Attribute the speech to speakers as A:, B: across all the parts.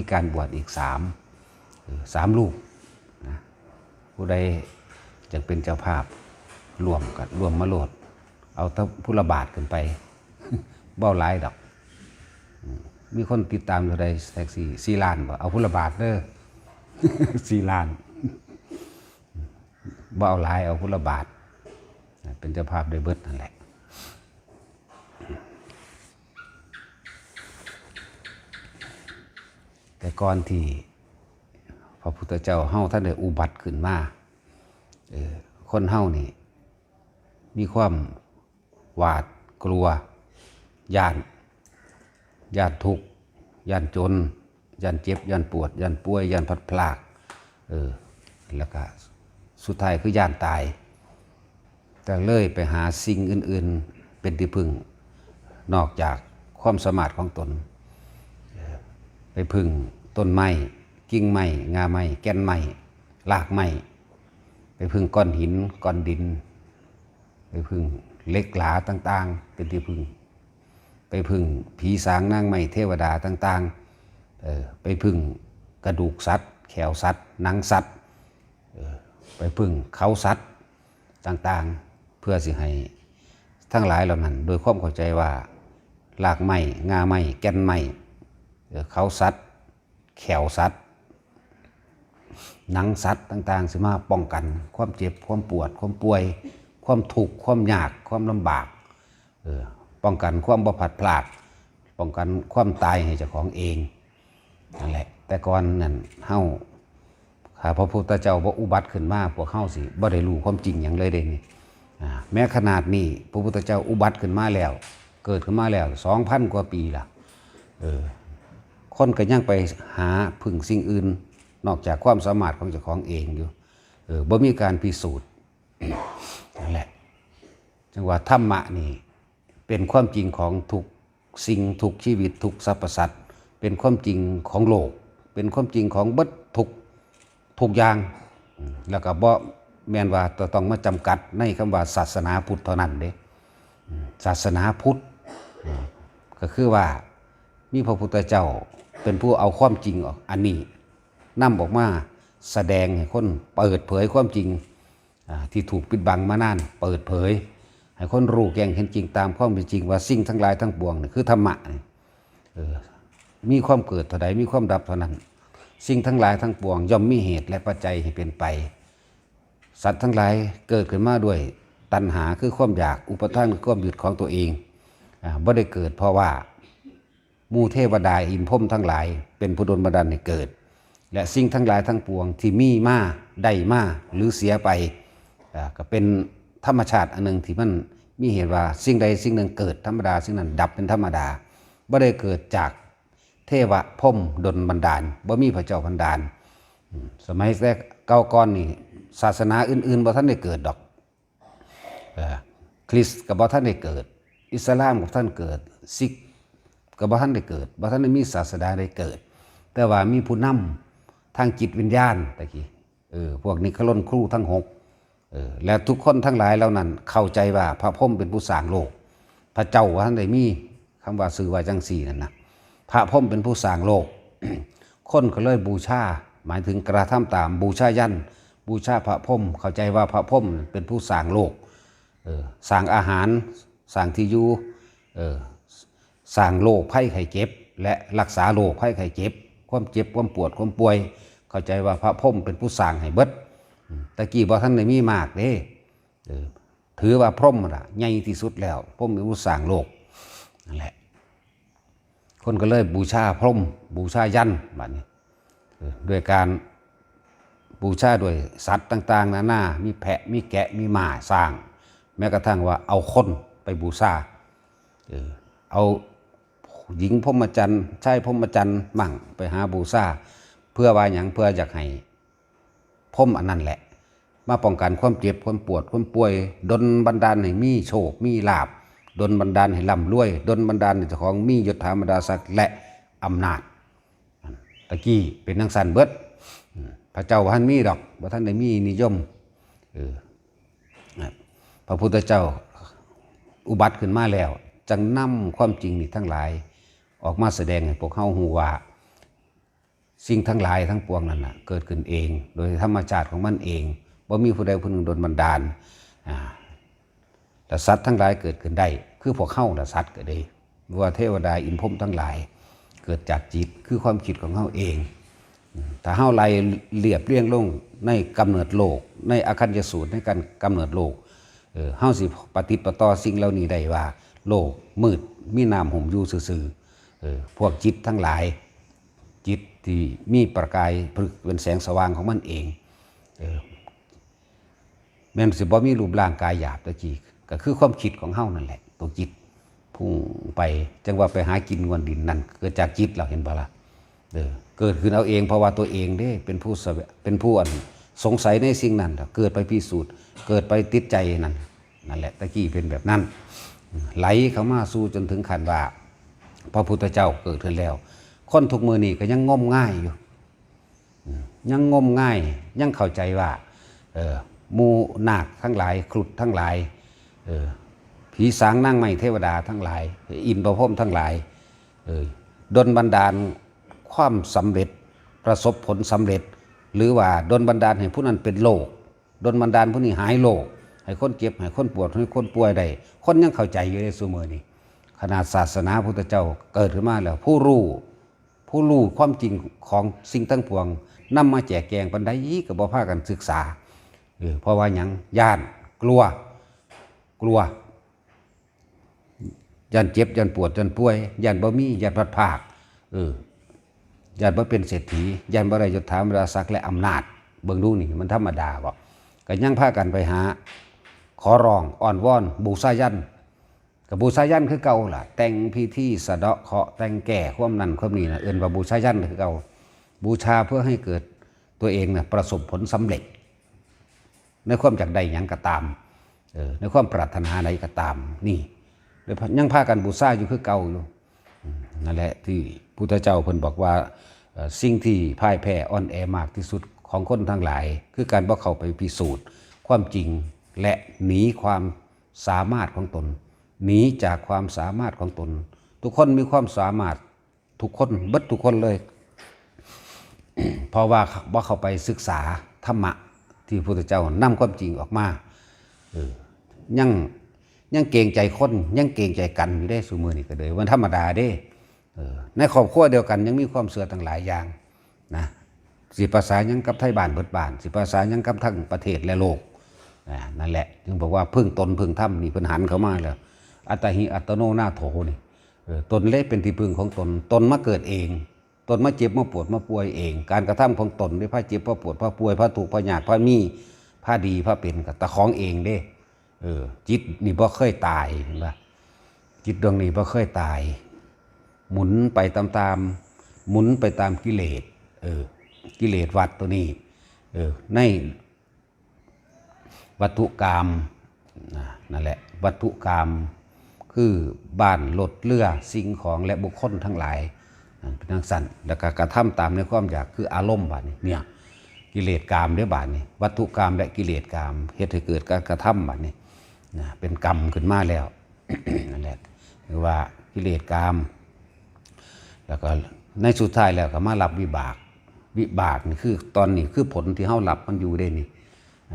A: มีการบวชอีกสามสามลูกนะผู้ใดจะเป็นเจ้าภาพรวมกันรวมมาโหลด เอาถ้าผู้ละบาทขึ้นไปเบ้าหลายดอก มีคนติดตามอยู่ในแท็กซี่สี่ล้านบ่เอาผู้ละบาทเด้อสี่ล้านบ่เอาหลายเอาผู้ละบาทเป็นเจ้าภาพได้เบิดนั่นแหละ แต่ก่อนที่พระพุทธเจ้าเฮาท่านได้อุบัติขึ้นมาคนเฮานี่ มีความหวาดกลัวย่านย่านทุกข์ย่านจนย่านเจ็บย่านปวดย่านป่วยย่านพัดพลากเออแล้วก็สุดท้ายคือย่านตาย แต่เลยไปหาสิ่งอื่น ๆ เป็นที่พึ่ง นอกจากความสามารถของตน พึ่งต้นไม้กิ่งไม้งาไม้แก่นไม้รากไม้ไปพึ่งก้อนหินก้อนดิน ไปพึ่งเล็กหลาต่าง ๆ เป็นที่พึ่ง ไปพึ่งผีสางนางไม้เทวดาต่างๆเออไปพึ่งกระดูกสัตว์ แขวสัตว์หนังสัตว์ไปพึ่งเขาสัตว์ต่างๆ เพื่อสิให้ทั้งหลายเหล่านั้น โดยความเข้าใจว่าหลากไม้งาไม้แก่นไม้ เขาสัตว์แขวสัตว์หนังสัตว์ต่างๆสิมาป้องกัน ความเจ็บความปวด ความป่วย ความทุกข์ความยากความลำบากเออป้องกันความบ่ผัดพลาด ป้องกันความตายให้เจ้าของเองนั่นแหละ แต่ก่อนนั่นเฮาข้าพระพุทธเจ้าบ่อุบัติขึ้นมาพวกเฮาสิบ่ได้รู้ความจริงอย่างเลยเด้นี่แม้ขนาดนี้พระพุทธเจ้าอุบัติขึ้นมาแล้ว เกิดขึ้นมาแล้ว2,000กว่าปีละเออ คนก็ยังไปหาพึ่งสิ่งอื่น นอกจากความสามารถของเจ้าของเองอยู่เออบ่มีการพิสูจน์นั่นแหละจังว่าธรรมะนี่เป็นความจริงของทุกสิ่งทุกชีวิตทุกสรรพสัตว์เป็นความจริงของโลก เป็นความจริงของบิดทุกทุกอย่าง แล้วก็บ่แมนว่าต้องมาจำกัดในคำว่าศาสนาพุทธเท่านั้นเด้ศาสนาพุทธก็คือว่ามีพระพุทธเจ้า เป็นผู้เอาความจริงออกอันนี้นำออกมาแสดงให้คนเปิดเผยความจริงที่ถูกปิดบังมานาน เปิดเผย ให้คนรู้แกงเห็นจริงตามความเป็นจริงว่าสิ่งทั้งหลายทั้งปวงนี่คือธรรมะออมีความเกิดเท่าใดมีความดับเท่านั้น สิ่งทั้งหลายทั้งปวง ย่อมมีเหตุและปัจจัยให้เป็นไป สัตว์ทั้งหลายเกิดขึ้นมาด้วยตัณหาคือความอยากอุปทานคือความยึดของตัวเองอ่าบ่ได้เกิดเพราะว่า มู่เทวดาอินพมทั้งหลาย เป็นผู้ดลบันดาลให้เกิด และสิ่งทั้งหลายทั้งปวงที่มีมาได้มาหรือเสียไปก็เป็นธรรมชาติอันหนึ่งที่มันมีเหตุว่าสิ่งใดสิ่งหนึ่งเกิดธรรมดาสิ่งนั้นดับเป็นธรรมดาบ่ได้เกิดจากเทวะพมดลบันดาลบ่มีพระเจ้าบันดาล สมัยแรกเก้าก้อนนี่ศาสนาอื่นๆบ่ท่านได้เกิดดอกคริสต์กับบ่ท่านได้เกิด อิสลามกับท่านเกิดซิก กับบ่ท่านได้เกิดบ่ท่านได้มีศาสนาได้เกิด แต่ว่ามีผู้นำทางจิตวิญญาณตะกี้เออพวกนี้ขล้นครูทั้งหกเออและทุกคนทั้งหลายเหล่านั้น เข้าใจว่าพระพรหมเป็นผู้สร้างโลก พระเจ้าว่าท่านได้มีคำว่าสื่อว่าจังสี่นั่นนะพระพรหมเป็นผู้สร้างโลก คนก็เลยบูชาหมายถึงกระทำตามบูชายันบูชาพระพรหมเข้าใจว่าพระพรหมเป็นผู้สร้างโลกเออสร้างอาหารสร้างที่อยู่เออ สร้างโรคไข้ไข้เจ็บ และรักษาโรคไข้ไข้เจ็บ ความเจ็บความปวดความป่วย เข้าใจว่าพระพรหมเป็นผู้สร้างให้เบิดตะกี้บ่ท่านได้มีมากเด้ถือว่าพรหมน่ะใหญ่ที่สุดแล้วพรหมเป็นผู้สร้างโลกนั่นแหละ คนก็เลยบูชาพรมบูชายันแบบนี้ด้วยการบูชาด้วยสัตว์ต่าง ๆ นานา มีแพะ มีแกะ มีหมาสร้าง แม้กระทั่งว่าเอาคนไปบูชา เออเอา หญิงพรหมจรรย์ชายพรหมจรรย์มั่งไปหาบูชาเพื่อว่าอย่างเพื่ออยากให้พรมอันนั้นแหละ มาป้องกันความเจ็บความปวดความป่วย ดนบันดาลให้มีโชคมีลาบดนบันดาลให้ร่ำรวย ดนบันดาลให้เจ้าของมียศถาบรรดาศักดิ์และอำนาจตะกี้เป็นนังสันเบิดพระเจ้าว่าท่านมีดอกว่าท่านได้มีนิยมออพระพุทธเจ้าอุบัติขึ้นมาแล้วจังนำความจริงนี่ทั้งหลาย ออกมาแสดงให้พวกเฮาฮู้ว่าสิ่งทั้งหลายทั้งปวงนั่นน่ะเกิดขึ้นเอง โดยธรรมชาติของมันเองว่ามีผู้ใดผู้หนึ่งโดนบันดาลอ่าแต่สัตว์ทั้งหลายเกิดขึ้นได้ คือพวกเข้าแต่สัตว์เกิดได้ว่าเทวดาอินพรมทั้งหลาย เกิดจากจิตคือความคิดของเขาเองถ้าเฮาไล่เรียบเรียงลงในกำเนิดโลก ในอาคัญยสูตรในการกำเนิดโลกเออเฮาสิปฏิปต่อสิ่งเหล่านี้ได้ว่า โลกมืดมีน้ำห่มอยู่ซื่อๆเออ พวกจิตทั้งหลาย จิตที่มีประกายพลึกเป็นแสงสว่างของมันเองเออแม่นสิบ่มีรูปร่างกายหยาบตะกี้ก็คือความคิดของเฮานั่นแหละตัวจิตพุ่งไปจังว่าไปหากินงวนดินนั่นเกิดจากจิตเราเห็นปะล่ะเออเกิดขึ้นเอาเองเพราะว่าตัวเองเด้เป็นผู้สเป็นผู้อันสงสัยในสิ่งนั้นเกิดไปพิสูจน์ เกิดไปติดใจนั่นนั่นแหละตะกี้เป็นแบบนั้น ไหลเข้ามาสู่จนถึงขันว่า พระพุทธเจ้าเกิดขึ้นแล้ว คนทุกมือนี่ก็ยังงมง่ายอยู่ ยังงมง่าย ยังเข้าใจว่าเออมูนาคทั้งหลายครุฑทั้งหลายเออผีสางนั่งไม่เทวดาทั้งหลาย อินทร์ประพรมทั้งหลายเออดนบันดาลความสำเร็จประสบผลสำเร็จ หรือว่าดนบันดาลให้ผู้นั้นเป็นโรคดนบันดาลผู้นี้หายโรคให้คนเจ็บให้คนปวดให้คนป่วยได้คนยังเข้าใจอยู่ในสมือนี้ ขนาดศาสนาพุทธเจ้าเกิดขึ้นมาแล้ว ผู้รู้ผู้รู้ความจริงของสิ่งทั้งปวงนำมาแจกแจงปันไดก็บ่พากันศึกษาเออเพราะว่ายังย่านกลัวกลัวยันเจ็บยันปวดยันป่วยยันบ่มียันพัดภาคเออยันบ่เป็นเศรษฐียันบ่ได้ยศถามราศักดิ์และอำนาจ เบิ่งดูนี่มันธรรมดาบ่ก็ยังพากันไปหา ขอร้องอ้อนวอนบูชายัน กับบูชายันคือเก่าล่ะ แต่งพิธีสะเดาะเคาะแต่งแก่ความนั้นความนี้นะเอิ้นว่าบูชายันคือเก่าบูชาเพื่อให้เกิดตัวเองนะประสบผลสำเร็จ ในความจากใดยังก็ตามเออในความปรารถนาใดก็ตาม นี่เดี๋ยวยังพากันบูชาอยู่คือเก่าอยู่นั่นแหละที่พุทธเจ้าเพิ่นบอกว่าสิ่งที่พ่ายแพ้อ่อนแอมากที่สุดของคนทั้งหลาย คือการบ่เข้าไปพิสูจน์ ความจริงและหนีความสามารถของตน หนีจากความสามารถของตน ทุกคนมีความสามารถทุกคนเบิดทุกคนเลย เพราะว่าว่าเขาไปศึกษาธรรมะที่พระพุทธเจ้านำความจริงออกมาออยังยังเกรงใจคนยังเกรงใจกันอยู่ได้สูมือนี่ก็เลยวันธรรมดาเด้ในครอบครัวเดียวกันยังมีความเสื่อต่างหลายอย่างนะสิภาษายังกับไทยบ้านเบิดบ้าน สิภาษายังกับทั้งประเทศและโลกนั่นแหละจึงบอกว่าพึ่งตนพึ่งธรรมนี่เพิ่นหันเข้ามาแล้ว อัตหิอัตโนนาโถนี่ตนเละเป็นที่พึ่งของตน ตนมาเกิดเอง ตนมาเจ็บมาปวดมาป่วยเอง การกระทำของตนด้วยพระเจ็บพระปวดพระป่วยพระถูกข์พระยากพระมีพระดีพระเป็นกับตะของเองเด้เออจิตนี่บ่เคยตายเห็นปะจิตดวงนี้บ่เคยตาย หมุนไปตามๆหมุนไปตามกิเลสเออกิเลสวัดตัวนี้เออในวัตถุกรรมนั่นแหละวัตถุกรรม คือบ้านรถเรือสิ่งของและบุคคลทั้งหลายเป็นทั้งสั้นแล้วก็กระทำตามในความอยากคืออารมณ์บาดนี้เนี่ยกิเลสกรรมด้อบาดนี้ วัตถุกรรมและกิเลสกรรมเฮ็ดให้เกิดการกระทำบาดนี้นะเป็นกรรมขึ้นมาแล้วนั่นแหละคือว่ากิเลสกรรมแล้วก็ในสุดท้ายแล้วก็มารับวิบากวิบากนี่คือตอนนี้คือผลที่เฮารับมันอยู่ได้นี่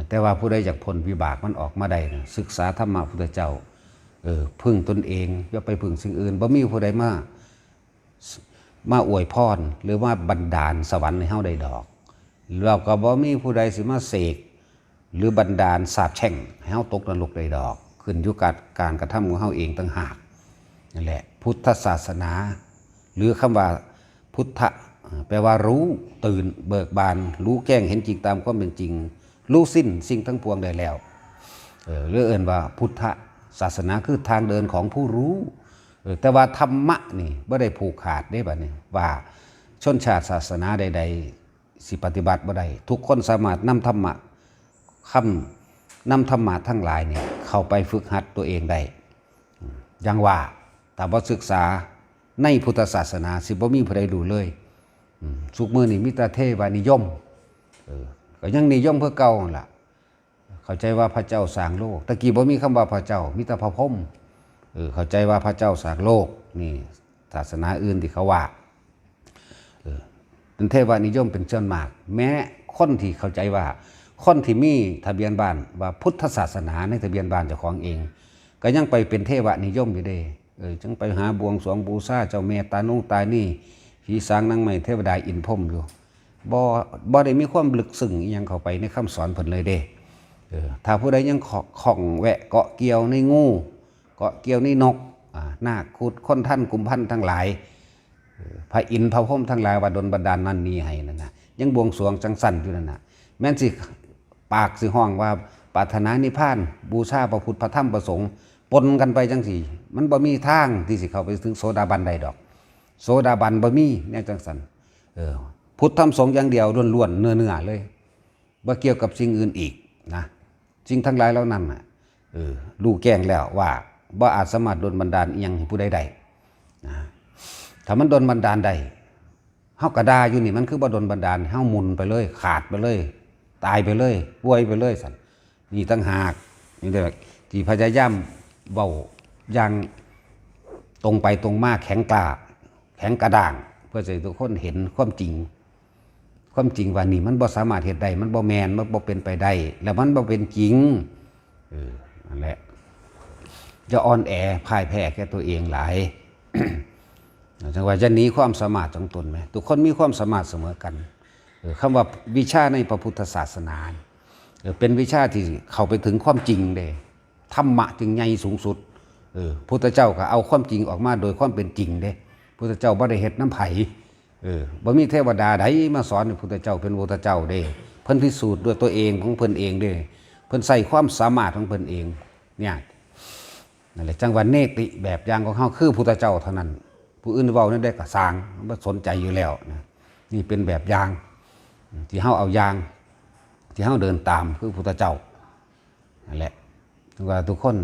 A: แต่ว่าผู้ใดจากพ้นวิบากมันออกมาได้นะศึกษาธรรมะพุทธเจ้า เออพึ่งตนเองอย่าไปพึ่งสิ่งอื่นบ่มีผู้ใดมามาอวยพรหรือว่าบันดาลสวรรค์ให้เฮาได้ดอกเราก็บ่มีผู้ใดสิมาเสกหรือบันดาลสาบแช่งให้เฮาตกนรกได้ดอก ขึ้นอยู่กับการกระทำของเฮาเองต่างหากนั่นแหละ พุทธศาสนา หรือคำว่าพุทธแปลว่ารู้ตื่นเบิกบาน รู้แจ้งเห็นจริงตามความเป็นจริง รู้สิ้นสิ่งทั้งปวงได้แล้วเออเรื่องเอินว่าพุทธ ศาสนาคือทางเดินของผู้รู้ แต่ว่าธรรมะนี่ไม่ได้ผูกขาดได้บัดนี้ว่าชนชาติศาสนาใด ๆ สิปฏิบัติบ่ได้ทุกคนสามารถนำธรรมะคำนำธรรมะทั้งหลายเนี่ยเข้าไปฝึกหัดตัวเองได้ยังว่าแต่ว่าศึกษาในพุทธศาสนา สิบ่มีผู้ใดดูเลยสุกมือนี่มิตรเทวานิยมก็ยังนิยมเพื่อเก่าล่ะ เข้าใจว่าพระเจ้าสร้างโลกตะกี้บ่มีคำว่าพระเจ้ามีแต่พระพรหมเออเข้าใจว่าพระเจ้าสร้างโลกนี่ศาสนาอื่นที่เขาว่าเออเป็นเทวานิยมเป็นส่วนมาก แม้คนที่เข้าใจว่าคนที่มีทะเบียนบ้านว่าพุทธศาสนาในทะเบียนบ้านเจ้าของเอง ก็ยังไปเป็นเทวานิยมอยู่เด้เออจังไปหาบวงสรวงบูชาเจ้าแม่ตานุ่งตานี่ผีสางนางไม้เทวดาอินพรมอยู่บ่บ่ได้มีความลึกซึ้งอิหยังเข้าไปในคำสอนเพิ่นเลยเด้ ถ้าผู้ใดยังขอของแวะเกาะเกี่ยวในงูเกาะเกี่ยวในนกนาคขุดค้นท่านกุมพันธ์ทั้งหลายพระอินทร์พระพรหมทั้งหลายว่าดลบันดาลนั่นนี่ให้นั่นนะยังบวงสรวงจังสั่นอยู่นั่นนะแม้นสิปากสิห้องว่าปรารถนานิพพานบูชาพระพุทธพระธรรมพระสงฆ์ปนกันไปจังสี่ มันบ่มีทางที่สิเข้าไปถึงโสดาบันใดดอก โสดาบันบ่มีเนี่ยจังสันเออพุทธธรรมสงฆ์อย่างเดียวล้วนๆเนื้อเนื้อๆเลยบ่เกี่ยวกับสิ่งอื่นอีกนะ สิ่งทั้งหลายเหล่านั้นน่ะเออรู้แก้งแล้วว่าบ่อาจสามารถดลบันดาลอิหยังให้ผู้ใดได้นะถ้ามันดลบันดาลได้เฮากระดาอยู่นี่มันคือบ่ดลบันดาลเฮามุนไปเลย ขาดไปเลย ตายไปเลยป่วยไปเลยสันนี่ตั้งหากนี่เด้อที่พยายามเว้าอย่างตรงไปตรงมาแข็งกล้าแข็งกระด้าง เพื่อจะให้ทุกคนเห็นความจริง ความจริงว่านี่มันบ่สามารถเหตุใดมันบ่แมนมันบ่เป็นไปได้แล้วมันบ่เป็นจริงเออนั่นแหละจะอ่อนแอพ่ายแพ้แก่ตัวเองหลายจังว่าจะหนีความสามารถของตนไหมทุกคนมีความสามารถเสมอกันเออคำว่าวิชาในพระพุทธศาสนาเป็นวิชาที่เข้าไปถึงความจริงเด้ธรรมะจึงใหญ่สูงสุดเออพุทธเจ้าก็เอาความจริงออกมาโดยความเป็นจริงเด้พุทธเจ้าบ่ได้เฮ็ดน้ำไผ่ เออบ่มีเทวดาใดมาสอนให้พุทธเจ้าเป็นพุทธเจ้าเด้ เพิ่นพิสูจน์ด้วยตัวเองของเพิ่นเองเด้ เพิ่นใส่ความสามารถของเพิ่นเอง เนี่ยนั่นแหละจังหวะเนติแบบอย่างของเฮาคือพุทธเจ้าเท่านั้น ผู้อื่นเว้านั่นได้ก็สร้างบ่สนใจอยู่แล้วนะนี่เป็นแบบอย่างที่เฮาเอาอย่างที่เฮาเดินตามคือพุทธเจ้านั่นแหละถึงว่าทุกคน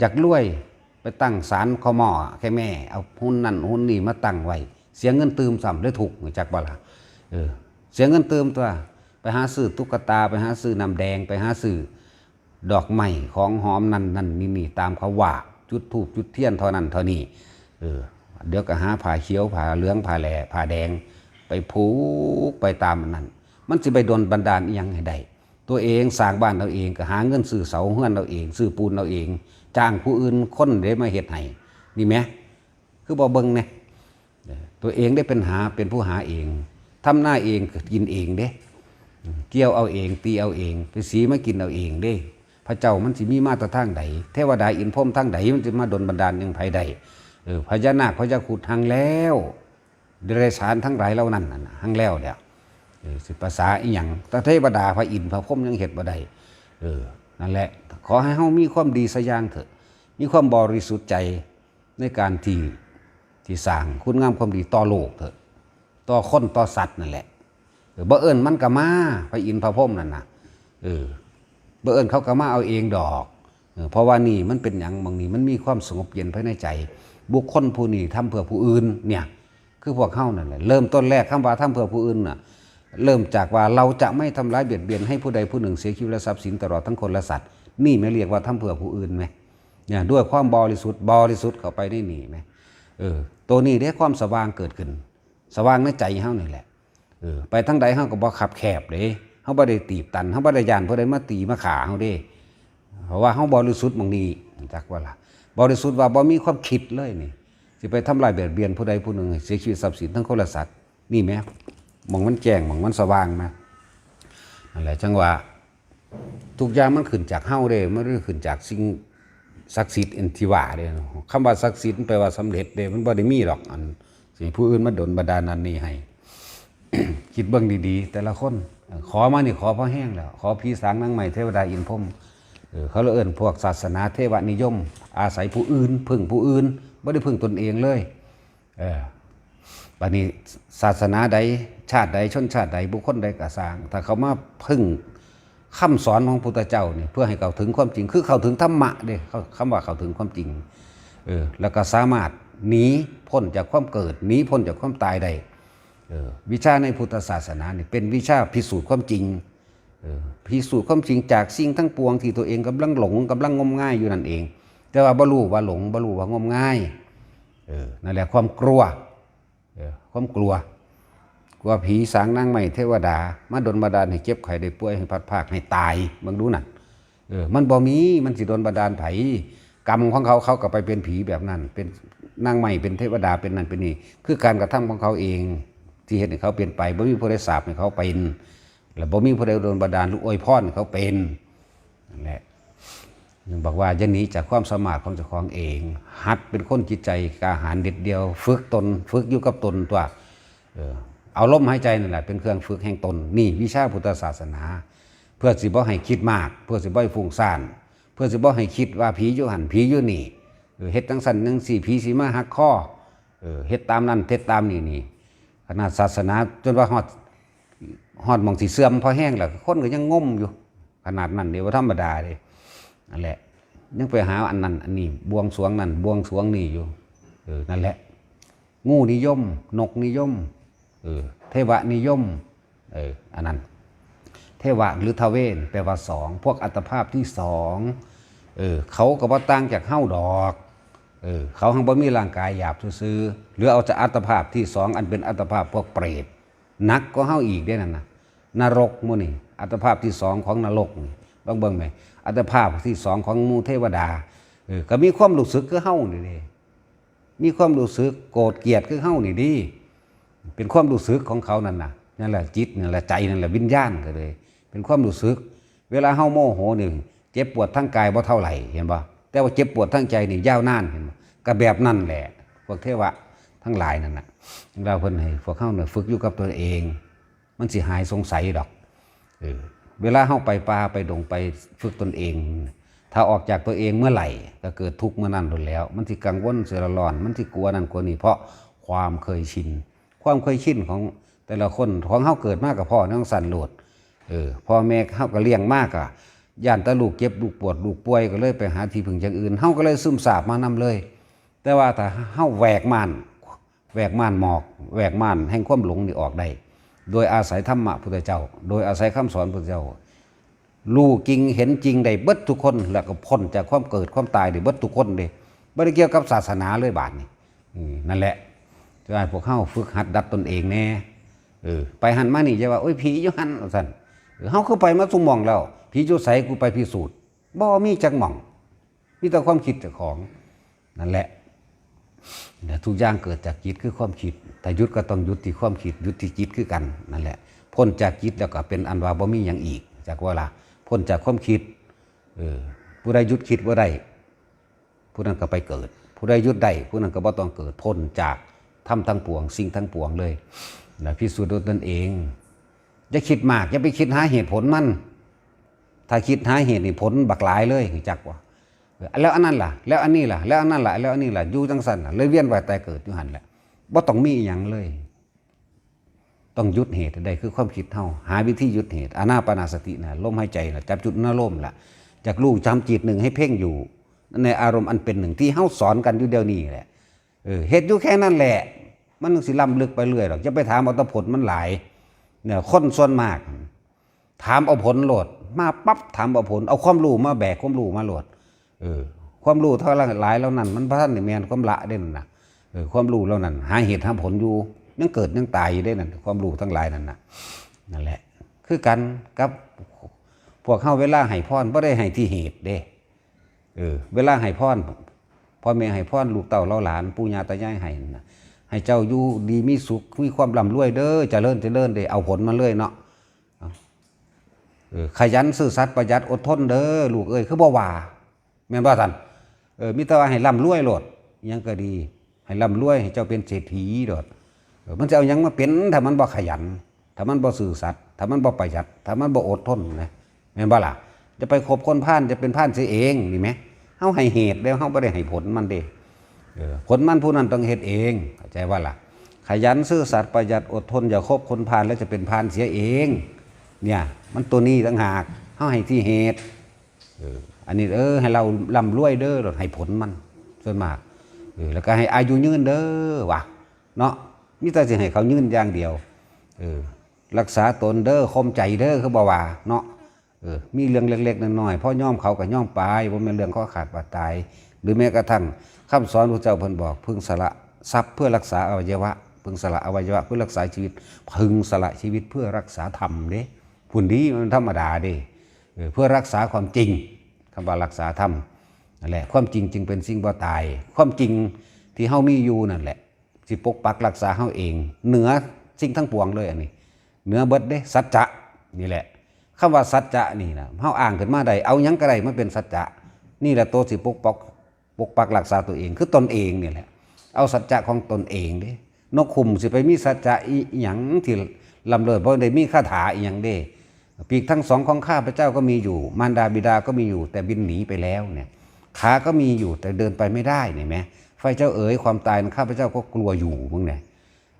A: อยากรวยไปตั้งศาลขอมอแค่แม่ เอาหุ้นนั่นหุ้นนี่มาตั้งไว้ เสียเงินเติมซ้ำได้ถูกจักบ่ล่ะเออเสียเงินเติมตัว ไปหาซื้อตุ๊กตาไปหาซื้อน้ำแดงไปหาซื้อดอกไม้ของหอมนั่นนั่นนี่นี่ตามเขาว่าจุดถูกจุดเทียนเท่านั้นเท่านี้เออเดี๋ยวก็หาผ้าเขียวผ้าเหลืองผ้าแหล่ผ้าแดง ไปผูกไปตามมันนั้น มันสิไปโดนบันดาลยังให้ได้ตัวเองสร้างบ้านเราเองก็หาเงินซื้อเสาเฮือนเราเองซื้อปูนเราเอง จ้างผู้อื่นคนเด้มาเฮ็ดให้นี่แหมคือบ่เบิ่งแน่ ตัวเองได้เป็นหาเป็นผู้หาเองทำหน้าเองกินเองเด้เกี่ยวเอาเอง ตีเอาเอง ไปสีมากินเอาเองเด้ พระเจ้ามันสิมีมาตรทางใดเทวดาอินพรมทางใดมันจะมาดลบันดาลยังไผใดเออพญานาคพญาขุดทางแล้วเดรัจฉานทั้งหลายเหล่านั้นน่ะทางแล้วเดียวสิภาษาอีหยังต่เทวดาพระอินทร์พระพรมยังเฮ็ดบ่ได้เออนั่นแหละ ขอให้เฮามีความดีสย่างเถอะ มีความบริสุทธิ์ใจในการที่ ที่สร้างคุณงามความดีต่อโลกเถอะต่อคนต่อสัตว์นั่นแหละเออบ่เอิญมันก็มาพระอินทร์พระพรหมนั่นนะเออบ่เอิญเขาก็มาเอาเองดอกเออเพราะว่านี่มันเป็นอย่างบางนี้มันมีความสงบเย็นภายในใจ บุคคลผู้นี้ทำเพื่อผู้อื่นเนี่ย คือพวกเฮานั่นแหละเริ่มต้นแรกคำว่าทำเพื่อผู้อื่นน่ะเริ่มจากว่าเราจะไม่ทำร้ายเบียดเบียนให้ผู้ใดผู้หนึ่งเสียชีวิตและทรัพย์สินตลอดทั้งคนและสัตว์นี่ไม่เรียกว่าทำเพื่อผู้อื่นไหมเนี่ยด้วยความบริสุทธิ์บริสุทธิ์เข้าไปได้หนีไหม เออตัวนี้ได้ความสว่างเกิดขึ้น สว่างในใจเฮานี่แหละเออไปทั้งใดเฮาก็บ่ขับแคบเด้เฮาบ่ได้ตีบตันเฮาบ่ได้ยานเพื่อใดมาตีมาขาเฮาเด้ เพราะว่าเฮาบริสุทธิ์หมองนี้จักว่าล่ะบริสุทธิ์ว่าบ่มีความคิดเลยนี่สิไปทำลายเบียดเบียนผู้ใดผู้หนึ่งเสียชีวิตทรัพย์สินทั้งคนและสัตว์นี่แหมมองมันแจ้งมองมันสว่างไหมนั่นแหละจังว่าทุกอย่างมันขึ้นจากเฮาเด้มันบ่ได้ขึ้นจากสิ่ง ศักดิ์สิทธิ์อันที่ว่าเด้คำว่าศักดิ์สิทธิ์แปลว่าสำเร็จเด้มันบ่ได้มีหรอกอันสิผู้อื่นมาดลบันดาลนันนี้ให้คิดเบิ่งดี ๆ แต่ละคน ขอมานี่ขอพอแห้งแล้ว ขอพี่สางนางใหม่เทวดาอินพรมเขาเลเอิ้นพวกศาสนาเทวนิยม อาศัยผู้อื่น พึ่งผู้อื่นไม่ได้พึ่งตนเองเลยเออบัดนี้ศาสนาใดชาติใดชนชาติใดบุคคลใดก็สร้างถ้าเขามาพึ่ง คำสอนของพุทธเจ้านี่เพื่อให้เขาถึงความจริง คือเขาถึงธรรมะเด้เขาว่าเขาถึงความจริงเออแล้วก็สามารถหนีพ้นจากความเกิดหนีพ้นจากความตายได้เออวิชาในพุทธศาสนาเนี่ยเป็นวิชาพิสูจน์ความจริงเออพิสูจน์ความจริงจากสิ่งทั้งปวงที่ตัวเองกำลังหลงกำลังงมง่ายอยู่นั่นเอง แต่ว่าบรรลุว่าหลงบรรลุว่างมง่ายเออนั่นแหละความกลัวเออความกลัว กลัวผีสางนางใหม่เทวดา มาดนบันดาลให้เจ็บไข้ได้ป่วยให้พัดภาคให้ตายเบิ่งดูนั่นเออมันบ่มีมันสิโดนบันดาลไผกรรมของเขาเขาก็ไปเป็นผีแบบนั้น เป็นนางใหม่เป็นเทวดาเป็นนั่นเป็นนี่คือการกระทำของเขาเอง ที่เห็นเขาเปลี่ยนไปบ่มีผู้ใดสาปให้เขาเป็นแล้วบ่มีผู้ใดโดนบันดาลหรืออวยพรเขาเป็นนั่นแหละยังบอกว่าจะหนีจากความสมารถของเจ้าของเอง หัดเป็นคนจิตใจกาหาญเด็ดเดียว ฝึกตน ฝึกอยู่กับตนตัวเออ เอาลมหายใจนั่นแหละเป็นเครื่องฝึกแห่งตนนี่วิชาพุทธศาสนา เพื่อสิบ่ให้คิดมาก เพื่อสิบ่ให้ฟุ้งซ่านเพื่อสิบ่ให้คิดว่าผีอยู่หันผีอยู่นี่เออเฮ็ดจังสันจังสี่ผีสิมาหักข้อเออเฮ็ดตามนั้นเฮ็ดตามนี่นี่ขนาดศาสนาจนว่าฮอดฮอดมองสิเสื่อมพอแห้งแล้วคนก็ยังงมอยู่ ขนาดนั้นเดียวว่าธรรมดาเลยนั่นแหละ ยังไปหาอันนั้นอันนี้บวงสรวงนั่นบวงสรวงนี่อยู่เออนั่นแหละ งูนิยม นกนิยม เออเทวนิยมเอออันนั้น เทวะหรือทเวนแปลว่าสองพวกอัตภาพที่สองเออเขาก็บ่ต่างจากเฮ้าดอกเออเขาหังบ่มีร่างกายหยาบซื่อๆหรือเอาจากอัตภาพที่สองอันเป็นอัตภาพพวกเปรตหนักก็เฮ้าอีกได้นั่นนะนรกหมู่นี่อัตภาพที่สองของนรกนี่เบิ่งเบิ่งไหมอัตภาพที่สองของหมูเทวดาเออก็มีความรู้สึกคือเฮ้านี่เด้มีความรู้สึกโกรธเกลียดคือเฮ้านี่ดี เป็นความรู้สึกของเขานั่นน่ะนั่นแหละจิตนั่นแหละใจนั่นแหละวิญญาณก็เลย เป็นความรู้สึก เวลาเฮาโมโหหนี่เจ็บปวดทั้งกายบ่เท่าไหร่เห็นบ่แต่ว่าเจ็บปวดทั้งใจนี่ยาวนานเห็นบ่ก็แบบนั่นแหละพวกเทวะทั้งหลายนั่นน่ะเราเพิ่นให้พวกเฮาเนี่ยฝึกอยู่กับตัวเอง มันสิหายสงสัยดอกเออเวลาเฮาไปป่าไปดงไปฝึกตนเอง ถ้าออกจากตัวเองเมื่อไหร่ ก็เกิดทุกข์เมื่อนั้นโดนแล้ว มันสิกังวลเสียร้อน มันสิกลัวนั่นกลัวนี่เพราะความเคยชิน ความเคยชินของแต่ละคนของเฮาเกิดมากกับพ่อน้องสันโหลดเออพ่อแม่เฮาก็เลี้ยงมากอะย่านตะลูกเจ็บลูกปวดลูกป่วยก็เลยไปหาที่พึ่งอย่างอื่นเฮาก็เลยซึมซาบมานำเลย แต่ว่าถ้าเฮาแหวกม่านแหวกม่านหมอกแหวกม่านแห่งความหลงนี่ออกได้โดยอาศัยธรรมะพุทธเจ้า โดยอาศัยคำสอนพุทธเจ้ารู้จริงเห็นจริงได้เบิดทุกคนแล้วก็พ้นจากความเกิดความตายได้เบิดทุกคนเด้บ่ได้เกี่ยวกับศาสนาเลยบาดนี่นั่นแหละ จะให้พวกเฮาฝึกหัดดัดตนเองแน่เออไปหันมานี่จะว่าโอ้ยผีอยู่หันว่าซั่นเออเฮาคือไปมาสุหมองแล้วผีอยู่ไสกูไปพิสูจน์บ่มีจักหม่องมีแต่ความคิดเจ้าของนั่นแหละเนี่ทุกอย่างเกิดจากจิตคือความคิด แต่ยุดก็ต้องยุดที่ความคิดยุดที่จิตคือกันนั่นแหละ พ้นจากจิตแล้วก็เป็นอันว่าบ่มีอย่างอีก จากว่าละพ้นจากความคิดเออผู้ใดหยุดคิดว่าได้ผู้นั้นก็ไปเกิด ผู้ใดหยุดได้ผู้นั้นก็บ่ต้องเกิดพ้นจาก ทำทั้งปวง สิ่งทั้งปวงเลยนะพิสูจน์ด้วยตนเอง อย่าคิดมาก อย่าไปคิดหาเหตุผลมัน ถ้าคิดหาเหตุผลบักหลายเลยจักว่าแล้วอันนั้นล่ะ แล้วอันนี้ล่ะ แล้วอันนั้นล่ะ แล้วอันนี้ล่ะอยู่จังสันล่ะเลยเวียนว่ายตายเกิดอยู่หันแหละบ่ต้องมีอย่างเลย ต้องยุดเหตุใดคือความคิดเท่าหาวิธียุดเหตุอานาปนาสตินะลมหายใจนะจับจุดน้าลมละจากลูกจำจิตหนึ่งให้เพ่งอยู่ ในอารมณ์อันเป็นหนึ่งที่เฮาสอนกันอยู่เดียวนี้แหละ เออเหตุอยู่แค่นั้นแหละ มันสิล้ำลึกไปเรื่อยหรอกจะไปถามเอาแตผลมันหลายเนี่ยคนส่วนมาก ถามเอาผลโหลด มาปั๊บถามเอาผล เอาความรู้มาแบกความรู้มาโหลด เออ ความรู้เท่าหลายแล้วนั้นมันพระท่านนี่แมนความละเด่นนะเออความรู้แล้วนั้นหาเหตุหาผลอยู่ยังเกิดยังตายอยู่ได้นั่นความรู้ทั้งหลายนั่นนะนั่นแหละ คือกันกับพวกเข้าเวลาให้พรบ่ได้ให้ที่เหตุเด้ เออ เวลาให้พร พ่อแม่ให้พรลูกเต่าเล่าหลานปู่ย่าตายายให้นะให้เจ้าอยู่ดีมีสุขมีความร่ำรวยเด้อเจริญเจริญเด้เอาผลมาเลยเนาะขยันซื่อสัตย์ประหยัดอดทนเด้อลูกเอ้ยคือบ่ว่าแม่นบ่ท่านเออมีแต่ว่าให้ร่ำรวยโลดยังก็ดี ให้ร่ำรวยให้เจ้าเป็นเศรษฐีโดดเอมันจะเอายังมาเป็นถ้ามันบ่ขยัน ถ้ามันบ่ซื่อสัตย์ถ้ามันบ่ประหยัด ถ้ามันบ่อดทนนะแม่นบ่ล่ะจะไปคบคนพาลจะเป็นพาลเสียเองนี่ไหม เฮาให้เหตุแล้วเฮาบ่ได้ให้ผลมันเด้ผลมันผู้นั้นต้องเฮ็ดเองเข้าใจว่าล่ะ ขยันซื่อสัตย์ประหยัดอดทนอย่าคบคนพาลแล้วจะเป็นพาลเสียเอง เนี่ย มันตัวนี้ต่างหากเฮาให้ที่เหตุอันนี้เออให้เราร่ำรวยเด้อรให้ผลมันส่วนมากเออแล้วก็ให้อายุยืนเด้อว่ะเนาะมีแต่สิให้เขายืนอย่างเดียวเออรักษาตนเด้อคมใจเด้อเขาบอกว่าเนาะ เออมีเรื่องเล็กๆน้อยๆพ่อย่อมเขากับย่อมไปบ่แม่นเรื่องข้อขาดบาดตาย หรือแม้กระทั่งคำสอนพระเจ้าเพิ่นบอก พึงสละทรัพย์เพื่อรักษาอวัยวะ พึงสละอวัยวะเพื่อรักษาชีวิต พึงสละชีวิตเพื่อรักษาธรรมเด้พุ่นดีมันธรรมดาเด้เพื่อรักษาความจริงคำว่ารักษาธรรมนั่นแหละความจริงจึงเป็นสิ่งบ่ตาย ความจริงที่เฮามีอยู่นั่นแหละสิปกปักรักษาเฮาเอง เหนือสิ่งทั้งปวงเลยอันนี้ เหนือเบิดเด้สัจจะนี่แหละ คำว่าสัจจะนี่นะเฮาอ่างขึ้นมาได้เอายังก็ได้มันเป็นสัจจะนี่แหละตัวสิปกปักปกปักรักษาตัวเองคือตนเองนี่แหละเอาสัจจะของตนเองเด้นกขุมสิไปมีสัจจะอีหยังที่ลำเลิศบ่ได้มีคาถาอีหยังเด้ปีกทั้งสองของข้าพเจ้าก็มีอยู่ มารดาบิดาก็มีอยู่ แต่บินหนีไปแล้วเนี่ยขาก็มีอยู่แต่เดินไปไม่ได้เนี่ยไหมไฟเจ้าเอ๋ยความตายข้าพเจ้าก็กลัวอยู่มึงเนี่ย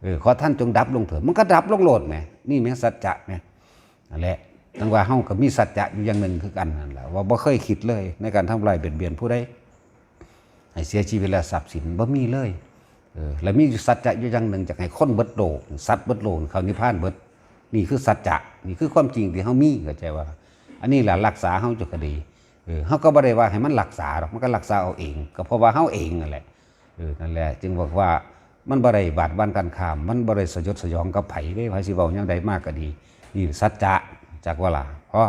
A: เออขอท่านจงดับลงเถิดมันก็ดับลงโลดไหมนี่แม่สัจจะไหมนั่นแหละ ตั้งว่าเฮาก็มีสัจจะอยู่อย่างหนึ่งคือกันนั่นแหละว่าบ่เคยคิดเลยในการทำลายเบียดเบียนผู้ใดให้เสียชีวิตและทรัพย์สินบ่มีเลยเออแล้วมีสัจจะอยู่อย่างหนึ่งจากให้คนเบิดโลกสัตว์เบิดโลกเขานิพพานเบิดนี่คือสัจจะนี่คือความจริงที่เฮามีเข้าใจว่า อันนี้แหละรักษาเฮาจะก็ดีเออเฮาก็บ่ได้ว่าให้มันรักษาหรอกมันก็รักษาเอาเอง ก็เพราะว่าเฮาเองนั่นแหละเออนั่นแหละจึงบอกว่ามันบ่ได้บาดบ้านกันข้าม มันบ่ได้สยดสยองกับไผเด้ไผสิเว้าหยังใดมากก็ดีนี่สัจจะ จากวลาเพราะ